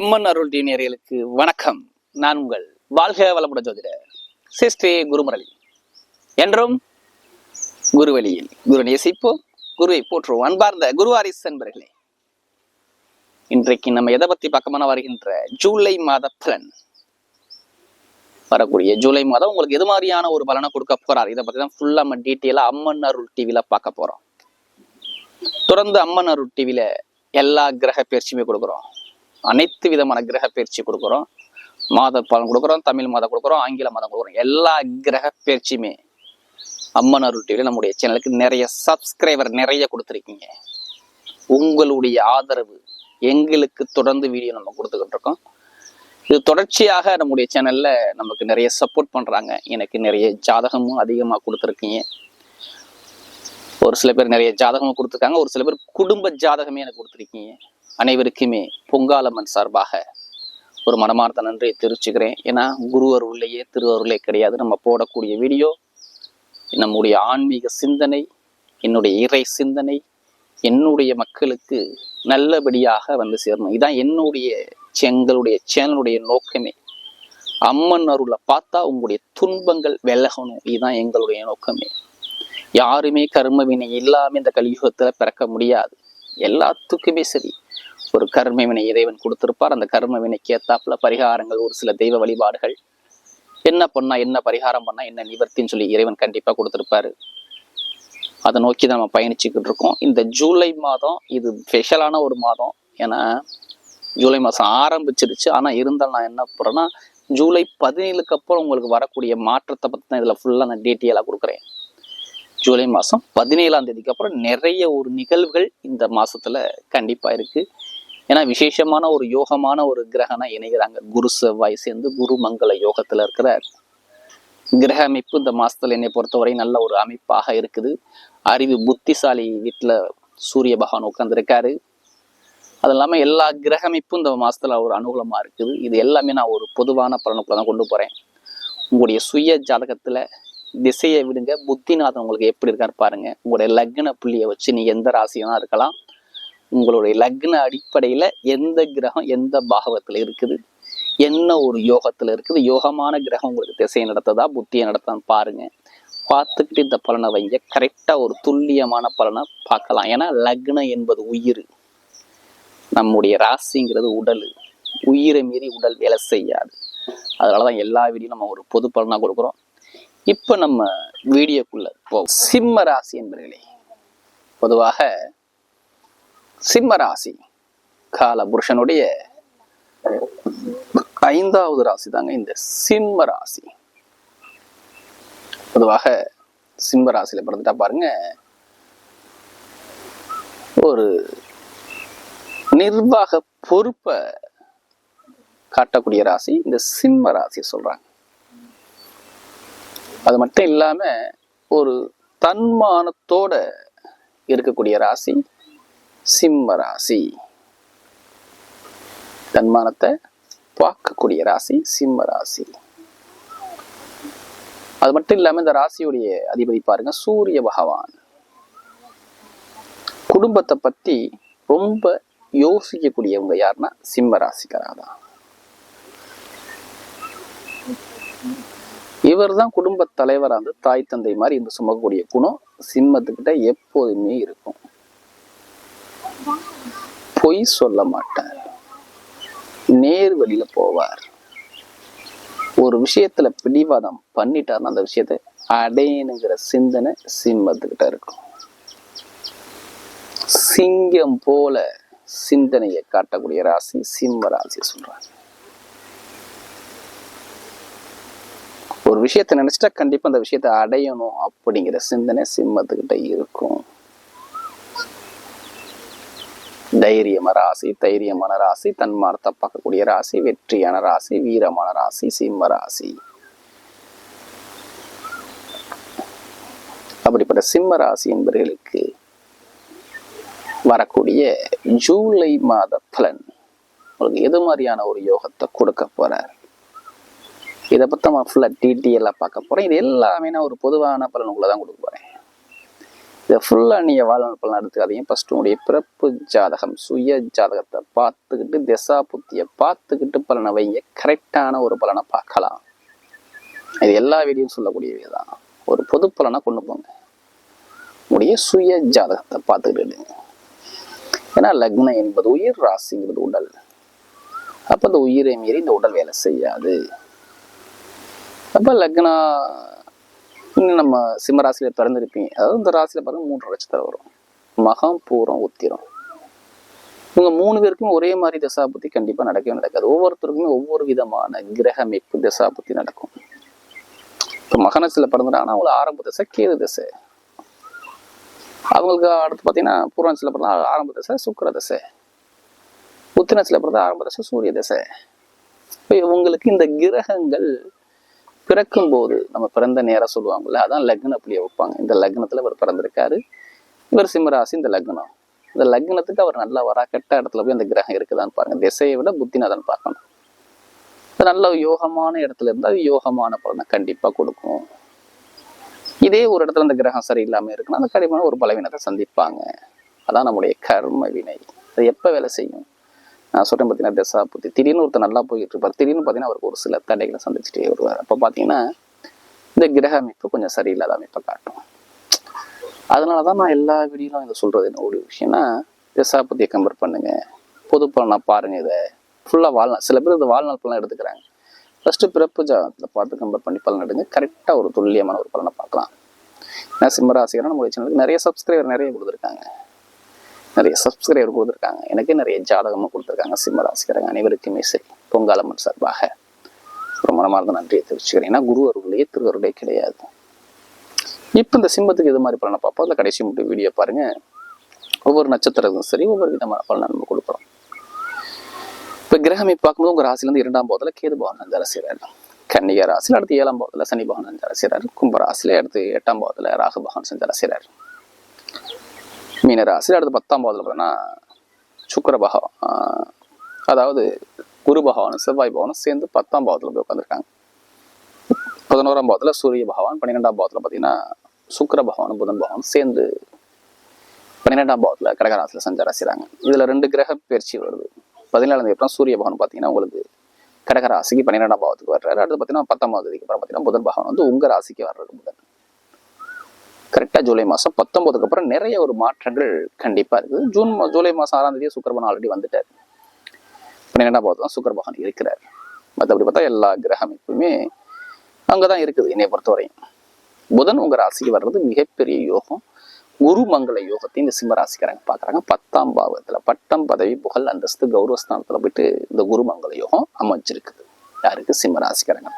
அம்மன் அருள் டீனியர்களுக்கு வணக்கம். நான் உங்கள் வாழ்க வளமுடன் ஜோதிடர் சிஸ்ரீ குருமுரளி. என்றும் குருவழியில் குரு நேசிப்போம் குருவை போற்றுவோம். அன்பார்ந்த குருவாரிஸ் என்பர்களே இன்றைக்கு நம்ம எதை பத்தி பக்கமான வருகின்ற ஜூலை மாத பலன். வரக்கூடிய ஜூலை மாதம் உங்களுக்கு எது மாதிரியான ஒரு பலனை கொடுக்க போறார்? இதை பத்தி தான் ஃபுல்லா நம்ம டீட்டெயிலா அம்மன் அருள் டிவில பார்க்க போறோம். தொடர்ந்து அம்மன் அருள் டிவில எல்லா கிரக பயிற்சியுமே கொடுக்குறோம். அனைத்து விதமான கிரக பயிற்சி கொடுக்குறோம். மாத பலன் கொடுக்குறோம் தமிழ் மாதம் கொடுக்குறோம் ஆங்கில மாதம் கொடுக்குறோம். எல்லா கிரக பயிற்சியுமே அம்மன் அருள் டிவியில் நம்முடைய சேனலுக்கு நிறைய சப்ஸ்கிரைபர் நிறைய கொடுத்துருக்கீங்க. உங்களுடைய ஆதரவு எங்களுக்கு தொடர்ந்து வீடியோ நம்ம கொடுத்துக்கிட்டு இருக்கோம். இது தொடர்ச்சியாக நம்முடைய சேனலில் நமக்கு நிறைய சப்போர்ட் பண்ணுறாங்க எனக்கு நிறைய ஜாதகமும் அதிகமாக கொடுத்துருக்கீங்க. ஒரு சில பேர் நிறைய ஜாதகமும் கொடுத்துருக்காங்க. ஒரு சில பேர் குடும்ப ஜாதகமே எனக்கு கொடுத்துருக்கீங்க. அனைவருக்குமே பொங்காலம்மன் சார்பாக ஒரு மனமார்ந்த நன்றியை தெரிவிச்சுக்கிறேன். ஏன்னா குரு அருள்லையே திரு அருளே கிடையாது. நம்ம போடக்கூடிய வீடியோ நம்முடைய ஆன்மீக சிந்தனை என்னுடைய இறை சிந்தனை என்னுடைய மக்களுக்கு நல்லபடியாக வந்து சேரணும். இதான் என்னுடைய எங்களுடைய சேனலுடைய நோக்கமே. அம்மன் அருளை பார்த்தா உங்களுடைய துன்பங்கள் விலகணும். இதுதான் எங்களுடைய நோக்கமே. யாருமே கர்ம வினை இல்லாமல் இந்த கலியுகத்தில் பிறக்க முடியாது. எல்லாத்துக்குமே சரி. ஒரு கர்ம வினை இறைவன் கொடுத்திருப்பார். அந்த கர்ம வினைக்கு ஏத்தாப்புல பரிகாரங்கள் ஒரு சில தெய்வ வழிபாடுகள். என்ன பண்ணா என்ன பரிகாரம் பண்ணா என்ன நிவர்த்தின்னு சொல்லி இறைவன் கண்டிப்பா கொடுத்திருப்பாரு. அதை நோக்கி தான் நம்ம பயணிச்சுக்கிட்டு இருக்கோம். இந்த ஜூலை மாதம் இது ஸ்பெஷலான ஒரு மாதம். ஏன்னா ஜூலை மாதம் ஆரம்பிச்சிருச்சு. ஆனால் இருந்தால் நான் என்ன போகிறேன்னா ஜூலை பதினேழுக்கு அப்புறம் உங்களுக்கு வரக்கூடிய மாற்றத்தை பற்றி தான் இதில் ஃபுல்லாக நான் டீட்டெயிலாக கொடுக்குறேன். ஜூலை மாதம் பதினேழாம் தேதிக்கு அப்புறம் நிறைய ஒரு நிகழ்வுகள் இந்த மாதத்தில் கண்டிப்பாக இருக்குது ஏன்னா விசேஷமான ஒரு யோகமான ஒரு கிரகனா இணைகிறாங்க. குரு செவ்வாய் சேர்ந்து குரு மங்கள யோகத்துல இருக்கிற கிரக அமைப்பு இந்த மாசத்துல என்னை பொறுத்தவரை நல்ல ஒரு அமைப்பாக இருக்குது. அறிவு புத்திசாலி வீட்டுல சூரிய பகவான் உட்கார்ந்துருக்காரு. அது இல்லாமல் எல்லா கிரக அமைப்பும் இந்த மாதத்தில் ஒரு அனுகூலமாக இருக்குது. இது எல்லாமே நான் ஒரு பொதுவான பலனுக்குள்ள தான் கொண்டு போகிறேன் உங்களுடைய சுய ஜாதகத்தில் திசையை விடுங்க. புத்திநாதன் உங்களுக்கு எப்படி இருக்காரு பாருங்க. உங்களுடைய லக்ன புள்ளியை வச்சு நீ எந்த ராசியாக இருக்கலாம். உங்களுடைய லக்ன அடிப்படையில எந்த கிரகம் எந்த பாகவத்துல இருக்குது? என்ன ஒரு யோகத்துல இருக்குது? யோகமான கிரகம் உங்களுக்கு திசையை நடத்ததா? புத்தியை நடத்தான்னு பாருங்க. பார்த்துக்கிட்டு இந்த பலனை வைங்க. கரெக்டா ஒரு துல்லியமான பலனை பார்க்கலாம். ஏன்னா லக்னம் என்பது உயிர். நம்முடைய ராசிங்கிறது உடல். உயிரை மீறி உடல் வேலை செய்யாது. அதனாலதான் எல்லா வீடியும் நம்ம ஒரு பொது பலனா கொடுக்குறோம். இப்ப நம்ம வீடியோக்குள்ள போ சிம்ம ராசி என்பர்களே பொதுவாக சிம்ம ராசி கால புருஷனுடைய ஐந்தாவது ராசி தாங்க இந்த சிம்ம ராசி பொதுவாக சிம்ம ராசியில பிறந்துட்டா பாருங்க ஒரு நிர்வாக பொறுப்பை காட்டக்கூடிய ராசி இந்த சிம்ம ராசி சொல்றாங்க. அது மட்டும் இல்லாம ஒரு தன்மானத்தோட இருக்கக்கூடிய ராசி சிம்ம ராசி. தன்மானத்தை பார்க்கக்கூடிய ராசி சிம்ம ராசி. அது மட்டும் இல்லாம இந்த ராசியுடைய அதிபதி பாருங்க சூரிய பகவான். குடும்பத்தை பத்தி ரொம்ப யோசிக்கக்கூடியவங்க யாருன்னா சிம்ம ராசிக்காராதான் இவர் தான் குடும்ப தலைவராக இருந்து தாய் தந்தை மாதிரி இருந்து சுமக்கக்கூடிய குணம் சிம்மத்துக்கிட்ட எப்போதுமே இருக்கும். பொய் சொல்ல மாட்டார். நேர் வழியில போவார். ஒரு விஷயத்துல பிடிவாதம் பண்ணிட்டாருன்னா அந்த விஷயத்தை அடையணுங்கிற சிந்தனை சிம்மத்துக்கிட்ட இருக்கும். சிங்கம் போல சிந்தனையை காட்டக்கூடிய ராசி சிம்ம ராசி சொல்றாங்க ஒரு விஷயத்தை நினைச்சிட்டா கண்டிப்பா அந்த விஷயத்தை அடையணும் அப்படிங்கிற சிந்தனை சிம்மத்துக்கிட்ட இருக்கும். தைரியமான ராசி தைரியமான ராசி தன்மார்த்த பார்க்கக்கூடிய ராசி வெற்றியான ராசி வீரமான ராசி சிம்ம ராசி. அப்படிப்பட்ட சிம்ம ராசி என்பவர்களுக்கு வரக்கூடிய ஜூலை மாத பலன். உங்களுக்கு எது மாதிரியான ஒரு யோகத்தை கொடுக்க போறார்? இதை பற்றி நம்ம ஃபுல்லாக டீட்டெயிலாக பார்க்க போகிறேன் இது எல்லாமே நான் ஒரு பொதுவான பலன் உங்களை தான் கொடுக்க போகிறேன் இதை ஃபுல்லாக நீங்கள் வாழ்நாள் பலன் எடுத்துக்காதீங்க. ஃபஸ்ட்டு உங்களுடைய பிறப்பு ஜாதகம் சுய ஜாதகத்தை பார்த்துக்கிட்டு திசா புத்தியை பார்த்துக்கிட்டு பலனை வைங்க. கரெக்டான ஒரு பலனை பார்க்கலாம். இது எல்லா வீடியும் சொல்லக்கூடியவே தான். ஒரு பொது பலனை கொண்டு போங்க. உங்களுடைய சுய ஜாதகத்தை பார்த்துக்கிட்டு ஏன்னா லக்னம் என்பது உயிர் ராசிங்கிறது உடல். அப்போ அந்த உயிரை மீறி இந்த உடல் வேலை செய்யாது. அப்போ லக்னா இன்னும் நம்ம சிம்ம ராசியில பிறந்திருப்பீங்க. அதாவது இந்த ராசியில பாருங்க மூன்று நட்சத்திரம் வரும். மகம் பூரம் உத்திரம். இவங்க மூணு பேருக்கும் ஒரே மாதிரி தசாபுத்தி கண்டிப்பா நடக்கவே நடக்காது. ஒவ்வொருத்தருக்குமே ஒவ்வொரு விதமான கிரக அமைப்பு தசாபுத்தி நடக்கும். இப்போ மகனத்தில் பிறந்துட்டாங்கன்னா அவங்களுக்கு ஆரம்ப தசை கேது தசை. அவங்களுக்கு அடுத்து பார்த்தீங்கன்னா பூர்வத்தில் பிறந்தா ஆரம்ப தசை சுக்கர தசை. உத்திரத்தில் பிறந்தா ஆரம்ப தசை சூரிய தசை. இப்போ இவங்களுக்கு இந்த கிரகங்கள் பிறக்கும் போது நம்ம பிறந்த நேரம் சொல்லுவாங்கல்ல அதான் லக்ன புள்ளியை வைப்பாங்க. இந்த லக்னத்துல இவர் பிறந்திருக்காரு. இவர் சிம்மராசி இந்த லக்னம். இந்த லக்னத்துக்கு அவர் நல்லா வரா கெட்ட இடத்துல போய் அந்த கிரகம் இருக்குதான்னு பாருங்க. திசையை விட புத்திநாதன் பார்க்கணும். நல்ல யோகமான இடத்துல இருந்தால் அது யோகமான பலனை கண்டிப்பாக கொடுக்கும். இதே ஒரு இடத்துல அந்த கிரகம் சரியில்லாமல் இருக்குன்னா அந்த கடிமான ஒரு பலவீனத்தை சந்திப்பாங்க. அதான் நம்முடைய கர்ம வினை. அது எப்போ வேலை செய்யும்? நான் சொல்றேன் பார்த்தீங்கன்னா தசா புத்தி திடீர்னு ஒருத்தர் நல்லா போயிட்டு இருப்பார். திடீர்னு பார்த்தீங்கன்னா அவருக்கு ஒரு சில தடைகளை சந்திச்சுட்டே வருவார். அப்போ பார்த்தீங்கன்னா இந்த கிரக அமைப்பு கொஞ்சம் சரியில்லாத அமைப்பை காட்டும் அதனால தான் நான் எல்லா வீடியோலும் இதை சொல்றது. என்ன ஒரு விஷயம்னா தசா புத்தியை கம்பேர் பண்ணுங்க. பொது பலனாக பாருங்க இதை. ஃபுல்லாக வாழ்நாள் சில பேர் இந்த வாழ்நாள் பலனாக எடுத்துக்கிறாங்க. ஃபர்ஸ்ட் பிறப்பு ஜாதகத்தில் பார்த்து கம்பேர் பண்ணி பலன் எடுங்க. கரெக்டாக ஒரு துல்லியமான ஒரு பலனை பார்க்கலாம். நான் சிம்மராசிகரன் நம்மளுடைய சேனலுக்கு நிறைய சப்ஸ்கிரைபர் நிறைய கொடுத்துருக்காங்க. நிறைய சப்ஸ்கிரைபர் கொடுத்துருக்காங்க. எனக்கே நிறைய ஜாதகமும் கொடுத்துருக்காங்க. சிம்மராசிக்காரங்க அனைவருக்குமே சரி. பொங்காலம்மன் சார்பாக ரொம்ப மனமார்ந்த நன்றியை தெரிவிச்சுக்கிறேன். ஏன்னா குரு அருளையே திருவருடைய கிடையாது. இப்போ இந்த சிம்மத்துக்கு இது மாதிரி பலனை பார்ப்போம்? அதில் கடைசி மட்டும் வீடியோ பாருங்க. ஒவ்வொரு நட்சத்திரத்துக்கும் சரி ஒவ்வொரு விதமான பலனை நம்ம கொடுக்குறோம் இப்போ கிரகமை பார்க்கும்போது உங்கள் ராசிலேருந்து இரண்டாம் பாவத்தில் கேது பவன் அஞ்சார செய்கிறார் கன்னிகா ராசியில் அடுத்து ஏழாம் பாவத்தில் சனி பகவான் அஞ்சார செய்கிறார் கும்ப ராசியில் அடுத்து எட்டாம் பாவத்தில் ராகு பகவான் சஞ்சார செய்கிறார் மீனராசி அடுத்து பத்தாம் பாவத்தில் பார்த்தீங்கன்னா சுக்கர பகவான் ஆஹ், அதாவது குரு பகவானும் செவ்வாய் பகவானும் சேர்ந்து பத்தாம் பாவத்தில் போய் உட்காந்துருக்காங்க பதினோராம் பாவத்தில் சூரிய பகவான் பன்னிரெண்டாம் பாவத்தில் பார்த்தீங்கன்னா சுக்கர பகவானும் புதன் பகவானும் சேர்ந்து பன்னிரெண்டாம் பாவத்தில் கடகராசியில் சஞ்சாரம் செய்கிறாங்க இதில் ரெண்டு கிரக பயிற்சி வருது. பதினேழாம் தேதி அப்புறம் சூரிய பகவான் பார்த்தீங்கன்னா உங்களுக்கு கடகராசிக்கு பன்னிரெண்டாம் பாவத்துக்கு வர்றாரு. அடுத்து பார்த்தீங்கன்னா பத்தாம் தேதிக்கு அப்புறம் பார்த்தீங்கன்னா புதன் பகவான் வந்து உங்க ராசிக்கு வர்றாரு புதன். கரெக்டாக ஜூலை மாதம் பத்தொன்பதுக்கு அப்புறம் நிறைய ஒரு மாற்றங்கள் கண்டிப்பாக இருக்குது. ஜூன் மா- ஜூலை மாதம் ஆறாம் தேதியே சுக்கரபகவான் ஆல்ரெடி வந்துட்டார். பன்னிரெண்டாம் பாவத்தில் தான் சுக்கரபகவான் இருக்கிறார். மற்றபடி பார்த்தா எல்லா கிரக அமைப்புமே அங்கே தான் இருக்குது என்னை பொறுத்தவரையும். புதன் உங்க ராசிக்கு வர்றது மிகப்பெரிய யோகம். குரு மங்கள யோகத்தை இந்த சிம்மராசிக்காரங்க பார்க்குறாங்க. பத்தாம் பாவத்துல பட்டம் பதவி புகழ் அந்தஸ்து கௌரவஸ்தானத்துல போயிட்டு இந்த குரு மங்கள யோகம் அமைஞ்சிருக்குது. யாருக்கு? சிம்ம ராசிக்காரங்க.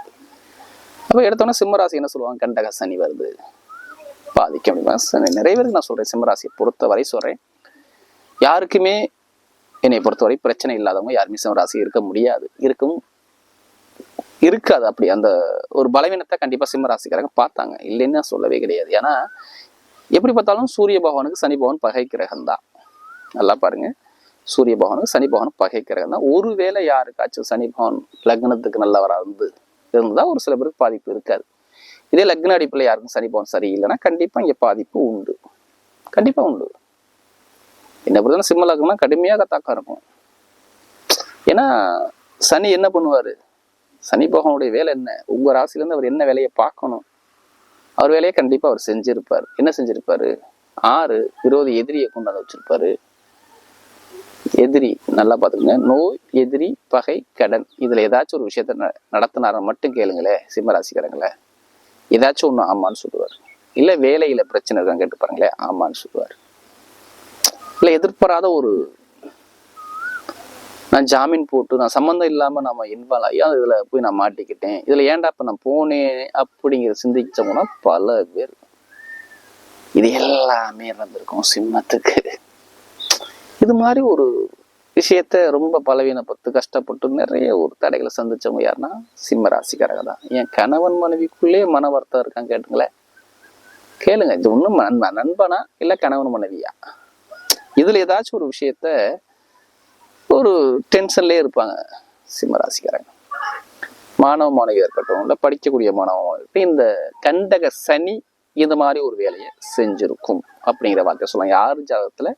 அப்போ எடுத்தோன்னே சிம்ம ராசி என்ன சொல்லுவாங்க? கண்டக சனி வருது. பாதிக்கும் முடியுமா நிறைய பேருக்கு நான் சொல்கிறேன் சிம்மராசியை பொறுத்தவரை சொல்கிறேன் யாருக்குமே என்னை பொறுத்தவரை பிரச்சனை இல்லாதவங்க யாருமே சிம்மராசி இருக்க முடியாது. இருக்கும் இருக்காது அப்படி. அந்த ஒரு பலவீனத்தை கண்டிப்பாக சிம்மராசிக்காரங்க பார்த்தாங்க. இல்லைன்னு நான் சொல்லவே கிடையாது. ஏன்னா எப்படி பார்த்தாலும் சூரிய பகவானுக்கு சனி பகவான் பகை கிரகம் தான். நல்லா பாருங்க. சூரிய பகவானுக்கு சனி பகவான் பகை கிரகம் தான். ஒருவேளை யாருக்காச்சும் சனி பகவான் லக்னத்துக்கு நல்லவராக இருந்து இருந்தால் ஒரு சில பேருக்கு பாதிப்பு இருக்காது. இதே லக்ன அடிப்பில் யாருக்கும் சனி பகவான் சரியில்லைன்னா கண்டிப்பாக இங்கே பாதிப்பு உண்டு. கண்டிப்பாக உண்டு. என்ன பொறுத்தவரை சிம்ம லக்னம் கடுமையாக தாக்கம் இருக்கும். ஏன்னா சனி என்ன பண்ணுவாரு? சனி பகவனுடைய வேலை என்ன? உங்கள் ராசிலேருந்து அவர் என்ன வேலையை பார்க்கணும்? அவர் வேலையை கண்டிப்பாக அவர் செஞ்சிருப்பார். என்ன செஞ்சிருப்பாரு? ஆறு விரோதி எதிரியை கொண்டாந்து வச்சிருப்பாரு. எதிரி நல்லா பார்த்துக்கங்க. நோய் எதிரி பகை கடன். இதில் ஏதாச்சும் ஒரு விஷயத்த ந- நடத்தினார மட்டும் கேளுங்களேன் சிம்மராசிக்காரங்களை ஏதாச்சும் ஒன்று ஆமான்னு சொல்லுவார். இல்லை வேலையில் பிரச்சனை இருக்கான்னு கேட்டு பாருங்களேன் ஆமான்னு சொல்லுவார். இல்லை எதிர்பாராத ஒரு நான் ஜாமீன் போட்டு நான் சம்மந்தம் இல்லாமல் நம்ம இன்வால்வ் ஆகி இதில் போய் நான் மாட்டிக்கிட்டேன்? இதில் ஏன்டா இப்போ நான் போனேன் அப்படிங்கிற சிந்திச்சோம்னா பல பேர் இது எல்லாமே நடந்திருக்கும் சிம்மத்துக்கு. இது மாதிரி ஒரு விஷயத்த ரொம்ப பலவீனப்பட்டு கஷ்டப்பட்டு நிறைய ஒரு தடைகளை சந்திச்சவங்க யாருன்னா சிம்ம ராசிக்காரங்க தான். என் கணவன் மனைவிக்குள்ளே மன வருத்தம் இருக்கான்னு கேட்டுங்களேன். கேளுங்க இது ஒன்றும் நண்பன் நண்பனா இல்லை கணவன் மனைவியா? இதில் ஏதாச்சும் ஒரு விஷயத்த ஒரு டென்ஷன்லேயே இருப்பாங்க சிம்ம ராசிக்காரங்க. மாணவ மாணவியாக இருக்கட்டும் இல்லை படிக்கக்கூடிய மாணவ மாணவி இந்த கண்டக சனி இந்த மாதிரி ஒரு வேலையை செஞ்சிருக்கும் அப்படிங்கிற வார்த்தை சொல்லலாம் யார் ஜாதகத்தில்?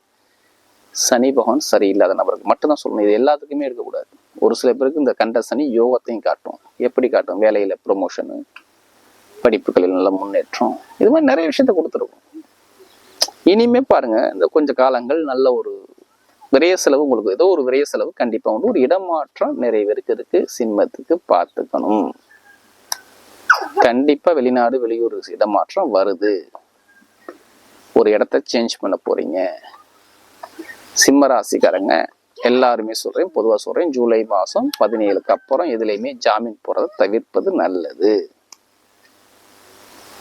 சனி பகவான் சரியில்லாத நபருக்கு மட்டும்தான் சொல்லணும். இது எல்லாத்துக்குமே இருக்கக்கூடாது. ஒரு சில பேருக்கு இந்த கண்ட சனி யோகத்தையும் காட்டும். எப்படி காட்டும்? வேலையில் ப்ரொமோஷனு படிப்புகளில் நல்ல முன்னேற்றம். இது மாதிரி நிறைய விஷயத்த கொடுத்துருக்கும். இனிமே பாருங்க இந்த கொஞ்ச காலங்கள் நல்ல ஒரு விரைய செலவு உங்களுக்கு ஏதோ ஒரு விரைய செலவு கண்டிப்பாக உண்டு. ஒரு இடமாற்றம் நிறைவேறதுக்கு சிம்மத்துக்கு பார்த்துக்கணும். கண்டிப்பாக வெளிநாடு வெளியூர் இடமாற்றம் வருது. ஒரு இடத்த சேஞ்ச் பண்ண போறீங்க. சிம்ம ராசிக்காரங்க எல்லாருமே சொல்றேன் பொதுவாக சொல்றேன் ஜூலை மாதம் பதினேழுக்கு அப்புறம் எதுலேயுமே ஜாமீன் போறதை தவிர்ப்பது நல்லது.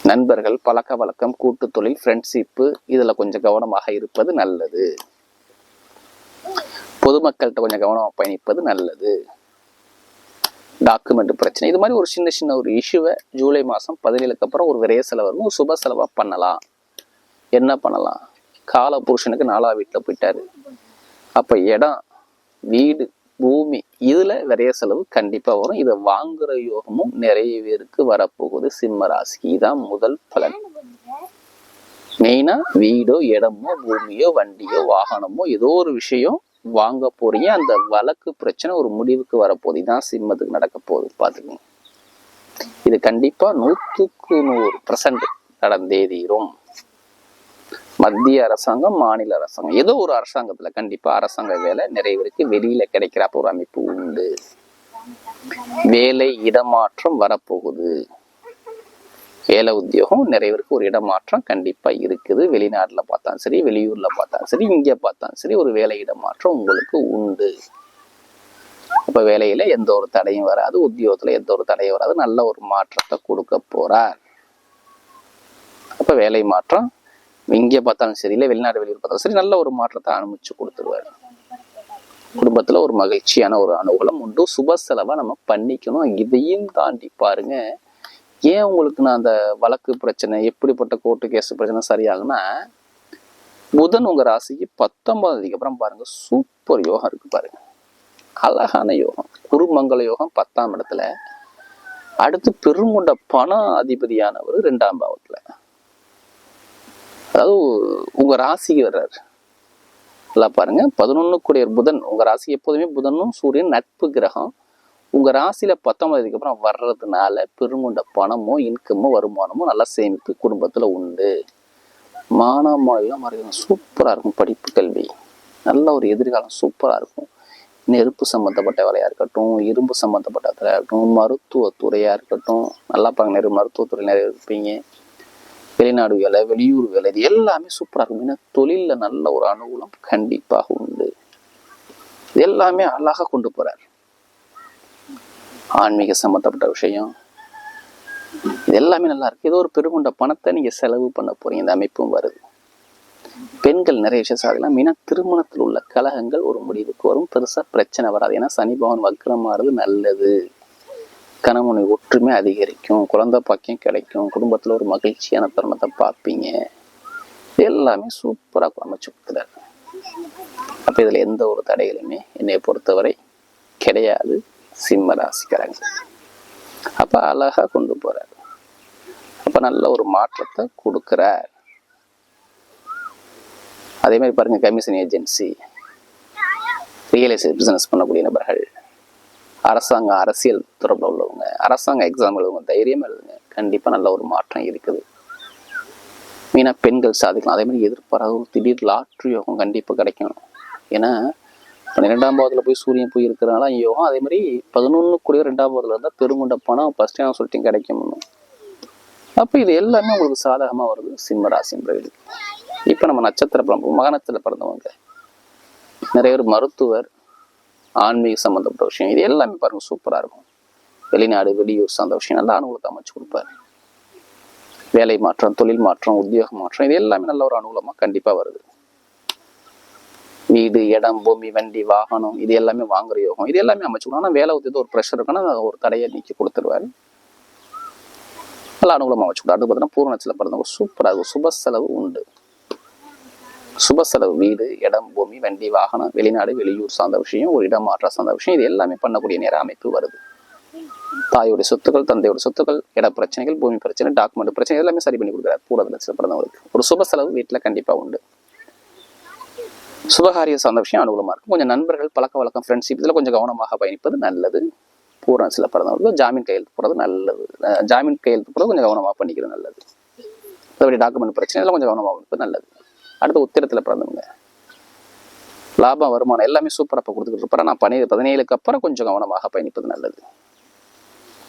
நண்பர்கள் பழக்க வழக்கம் கூட்டு தொழில் ஃப்ரெண்ட்ஷிப்பு இதில் கொஞ்சம் கவனமாக இருப்பது நல்லது. பொதுமக்கள்கிட்ட கொஞ்சம் கவனமாக பயணிப்பது நல்லது. டாக்குமெண்ட் பிரச்சனை இது மாதிரி ஒரு சின்ன சின்ன ஒரு இஷ்யூவை ஜூலை மாதம் பதினேழுக்கு அப்புறம் ஒரு விரைய செலவு வரும் ஒரு சுப செலவாக பண்ணலாம். என்ன பண்ணலாம்? கால புருஷனுக்கு நாலா வீட்டுல போயிட்டாரு. அப்போ இடம் வீடு பூமி இதுல விரைய செலவு கண்டிப்பா வரும். இதை வாங்குற யோகமும் நிறைய பேருக்கு வரப்போகுது. சிம்ம ராசிக்கு இதான் முதல் பலன். மெயினா வீடோ இடமோ பூமியோ வண்டியோ வாகனமோ ஏதோ ஒரு விஷயம் வாங்க போறீங்க. அந்த வழக்கு பிரச்சனை ஒரு முடிவுக்கு வரப்போகுது. இதான் சிம்மத்துக்கு நடக்க போகுது. பார்த்துக்கோங்க. இது கண்டிப்பா நூற்றுக்கு நூறு பர்சன்ட் நடந்தே தீரும் மத்திய அரசாங்கம் மாநில அரசாங்கம். ஏதோ ஒரு அரசாங்கத்துல கண்டிப்பா அரசாங்க வேலை நிறைய பேருக்கு வெளியில கிடைக்கிறப்ப ஒரு அமைப்பு உண்டு. வேலை இடமாற்றம் வரப்போகுது. வேலை உத்தியோகம் நிறைய பேருக்கு ஒரு இடமாற்றம் கண்டிப்பா இருக்குது. வெளிநாட்டுல பார்த்தாலும் சரி வெளியூர்ல பார்த்தாலும் சரி இங்க பார்த்தாலும் சரி ஒரு வேலை இடமாற்றம் உங்களுக்கு உண்டு. அப்ப வேலையில எந்த ஒரு தடையும் வராது. உத்தியோகத்துல எந்த ஒரு தடையும் வராது. நல்ல ஒரு மாற்றத்தை கொடுக்க போறார். அப்ப வேலை மாற்றம் இங்கே பார்த்தாலும் சரி இல்லை வெளிநாடு வெளியூர் பார்த்தாலும் சரி நல்ல ஒரு மாற்றத்தை அனுமதிச்சு கொடுத்துருவாரு. குடும்பத்துல ஒரு மகிழ்ச்சியான ஒரு அனுகூலம் உண்டு. சுப செலவா நம்ம பண்ணிக்கணும். இதையும் தாண்டி பாருங்க ஏன் உங்களுக்கு நான் அந்த வழக்கு பிரச்சனை எப்படிப்பட்ட கோர்ட்டு கேஸ் பிரச்சனை சரியாகுன்னா புதன் உங்க ராசிக்கு பத்தொன்பதாம் அப்புறம் பாருங்க சூப்பர் யோகம் இருக்கு பாருங்க. அழகான யோகம். குருமங்கல யோகம் பத்தாம் இடத்துல. அடுத்து பெருங்குண்ட பண அதிபதியானவர் ரெண்டாம் பாவத்துல. அதாவது உங்கள் ராசிக்கு வர்றாரு. நல்லா பாருங்க. பதினொன்னு கூடிய புதன். உங்கள் ராசி எப்போதுமே புதனும் சூரியன் நட்பு கிரகம். உங்கள் ராசியில் பத்தொன்பதுக்கு அப்புறம் வர்றதுனால பெருங்கொண்ட பணமோ இன்கமோ வருமானமோ நல்லா சேமிப்பு குடும்பத்தில் உண்டு. மானாமாலாம் மறைக்கணும் சூப்பராக இருக்கும் படிப்பு கல்வி. நல்ல ஒரு எதிர்காலம் சூப்பராக இருக்கும். நெருப்பு சம்மந்தப்பட்ட வேலையாக இருக்கட்டும் இரும்பு சம்மந்தப்பட்ட வேலையாக இருக்கட்டும் மருத்துவத்துறையாக இருக்கட்டும். நல்லா பாருங்க. நிறைய மருத்துவத்துறை நிறைய இருப்பீங்க. வெளிநாடு வேலை வெளியூர் வேலை இது எல்லாமே சூப்பராக இருக்கும். ஏன்னா தொழிலில் நல்ல ஒரு அனுகூலம் கண்டிப்பாக உண்டு. இது எல்லாமே அழகாக கொண்டு போகிறார் ஆன்மீக சம்மந்தப்பட்ட விஷயம். இது எல்லாமே நல்லா இருக்கு. ஏதோ ஒரு பெருகொண்ட பணத்தை நீங்கள் செலவு பண்ண போறீங்க. இந்த அமைப்பும் வருது. பெண்கள் நிறைய விஷயம் சாதிக்கலாம். ஏன்னா திருமணத்தில் உள்ள கலகங்கள் ஒரு முடிவுக்கு வரும். பெருசாக பிரச்சனை வராது. ஏன்னா சனி பகவான் வக்கரமாகிறது நல்லது. கணவனை ஒற்றுமை அதிகரிக்கும் குழந்தை பாக்கியம் கிடைக்கும் குடும்பத்தில் ஒரு மகிழ்ச்சியான தருணத்தை பார்ப்பீங்க. எல்லாமே சூப்பராக அமைச்சு கொடுத்துறாரு அப்போ இதில் எந்த ஒரு தடைகளுமே என்னை பொறுத்தவரை கிடையாது. சிம்ம ராசிக்காரங்க அப்போ அழகாக கொண்டு போகிறார் அப்போ நல்ல ஒரு மாற்றத்தை கொடுக்குறார். அதே மாதிரி பாருங்கள் commission agency real estate business பண்ணக்கூடிய நபர்கள். அரசாங்க அரசியல் தொடர்பில் உள்ளவங்க அரசாங்க எக்ஸாம் எழுதுவங்க தைரியம் எழுதுங்க கண்டிப்பாக நல்ல ஒரு மாற்றம் இருக்குது. மெயினாக பெண்கள் சாதிக்கலாம். அதே மாதிரி எதிர்பாராத ஒரு திடீர் லாட்ரி யோகம் கண்டிப்பாக கிடைக்கும் ஏன்னா பன்னிரெண்டாம் பாவத்தில் போய் சூரியன் போய் இருக்கிறனால யோகம் அதே மாதிரி பதினொன்று கூடிய ரெண்டாம் பாவத்தில் இருந்தால் பெருங்குண்ட பணம் ஃபர்ஸ்ட் டைம் சொல்லிட்டு கிடைக்கும் அப்போ இது எல்லாமே உங்களுக்கு சாதகமாக வருது சிம்ம ராசி இப்போ நம்ம நட்சத்திர பிறந்த மகனத்துல பிறந்தவங்க. நிறைய பேர் மருத்துவர் ஆன்மீக சம்மந்தப்பட்ட விஷயம். இது எல்லாமே பாருங்க சூப்பராக இருக்கும். வெளிநாடு வெளியூர் சார்ந்த விஷயம். நல்லா அனுகூலத்தை அமைச்சு கொடுப்பாரு. வேலை மாற்றம் தொழில் மாற்றம் உத்தியோக மாற்றம் இது எல்லாமே நல்ல ஒரு அனுகூலமாக கண்டிப்பாக வருது. வீடு இடம் பூமி வண்டி வாகனம் இது எல்லாமே வாங்குற யோகம். இது எல்லாமே அமைச்சு ஆனால் வேலை உத்தியது ஒரு ப்ரெஷர் இருக்குன்னா ஒரு தடையை நீக்கி கொடுத்துருவாரு. நல்ல அனுகூலமா வச்சு அடுத்து பார்த்தீங்கன்னா பூர்ணத்தில் பிறந்தவங்க சூப்பராக இருக்கும் சுப செலவு உண்டு. சுப செலவு வீடு இடம் பூமி வண்டி வாகனம் வெளிநாடு வெளியூர் சார்ந்த விஷயம் ஒரு இடம் மாற்ற சார்ந்த விஷயம் இது எல்லாமே பண்ணக்கூடிய நேர அமைப்பு வருது. தாயோடைய சொத்துக்கள் தந்தையோட சொத்துக்கள் இட பிரச்சனைகள் பூமி பிரச்சனை டாக்குமெண்ட் பிரச்சனை எல்லாமே சரி பண்ணி கொடுக்குறாரு பூரத்தில் சில பிறந்தவங்களுக்கு ஒரு சுப செலவு வீட்டில் கண்டிப்பாக உண்டு. சுபகாரிய சார்ந்த விஷயம் அனுகூலமாக இருக்கும் கொஞ்சம் நண்பர்கள் பழக்க வழக்கம் ஃப்ரெண்ட்ஷிப் இதில் கொஞ்சம் கவனமாக பயணிப்பது நல்லது. பூரண சில பிறந்தவர்களுக்கு ஜாமீன் கையெழுத்து போடுறது நல்லது. ஜாமீன் கையெழுத்து போடுறது கொஞ்சம் கவனமாக பண்ணிக்கிறது நல்லது. மற்றபடி டாக்குமெண்ட் பிரச்சனை இதெல்லாம் கொஞ்சம் கவனமாக இருப்பது நல்லது. அடுத்து உத்திரத்தில் பிறந்தவங்க. லாபம் வருமானம் எல்லாமே சூப்பராக இப்போ கொடுத்துக்கிட்டு இருப்பார். நான் பனி பதினேழுக்கு அப்புறம் கொஞ்சம் கவனமாக பயணிப்பது நல்லது.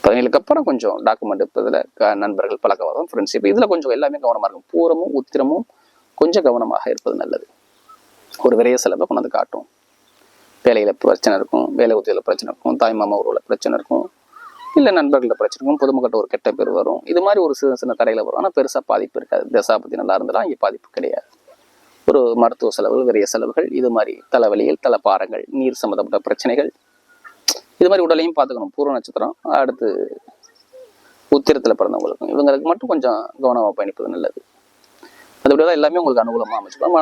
பதினேழுக்கு அப்புறம் கொஞ்சம் டாக்குமெண்ட் இருப்பதில் நண்பர்கள் பழக்க வரும் ஃப்ரெண்ட்ஷிப் இதில் கொஞ்சம் எல்லாமே கவனமாக இருக்கும். பூரமும் உத்திரமும் கொஞ்சம் கவனமாக இருப்பது நல்லது. ஒரு விரைய செலவை கொண்டு வந்து காட்டும். வேலையில் பிரச்சனை இருக்கும் வேலை உத்தியில் பிரச்சனை இருக்கும் தாய் மாமா உறவில் பிரச்சனை இருக்கும் இல்லை நண்பர்கள்ட்ட பிரச்சனை இருக்கும் பொதுமக்கள்கிட்ட ஒரு கெட்ட பேர் வரும். இது மாதிரி ஒரு சின்ன சின்ன தடையில் வரும். ஆனால் பெருசாக பாதிப்பு இருக்காது. தசாபதி நல்லா இருந்தாலும் இங்கே பாதிப்பு கிடையாது. ஒரு மருத்துவ செலவுகள் விரைய செலவுகள் இது மாதிரி தலைவலிகள் தலைப்பாரங்கள் நீர் சம்மந்தப்பட்ட பிரச்சனைகள் இது மாதிரி உடலையும் பார்த்துக்கணும். பூர்வ நட்சத்திரம் அடுத்து உத்திரத்தில் பிறந்தவங்களுக்கும் இவங்களுக்கு மட்டும் கொஞ்சம் கவனமாக பயணிப்பது நல்லது. அதுபடி தான் எல்லாமே உங்களுக்கு அனுகூலமாக அமைச்சுக்கலாம்.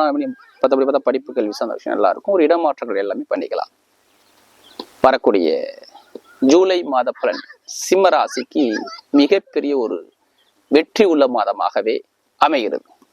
மற்றபடி பார்த்தா படிப்பு கல்வி சார்ந்த விஷயம் நல்லா இருக்கும். ஒரு இடமாற்றங்கள் எல்லாமே பண்ணிக்கலாம். வரக்கூடிய ஜூலை மாத பலன் சிம்மராசிக்கு மிகப்பெரிய ஒரு வெற்றி உள்ள மாதமாகவே அமைகிறது.